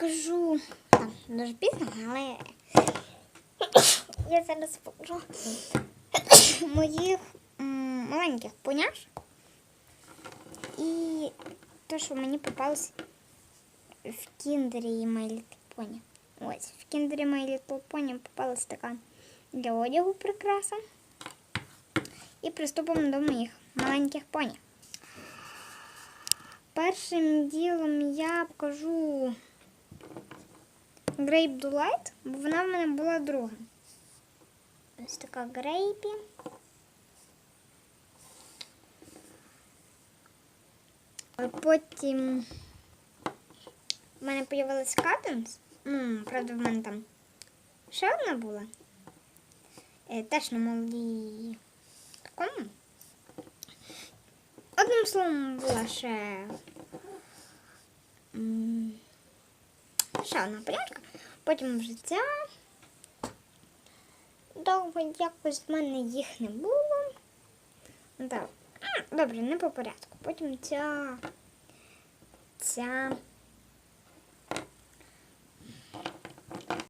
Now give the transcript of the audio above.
покажу. Там дуже пізно, але я зараз покажу моїх м, маленьких поняш. І те, що мені попалось в кіндері My Little Pony. Ось, в кіндері My Little Pony попалась така для одягу прикраса. І приступимо до моїх маленьких поні. Першим ділом я покажу Грейп Дулайт, бо вона в мене була друга. Ось така грейпі. Потім в мене з'явилась Катенс. Правда, в мене там ще одна була. Е, Теж на молодій такому. Одним словом, була ще. Ще одна пряжка, Потім вже ця. Довго якось в мене їх не було. Так. Добре, не по порядку. Потім ця. Ця.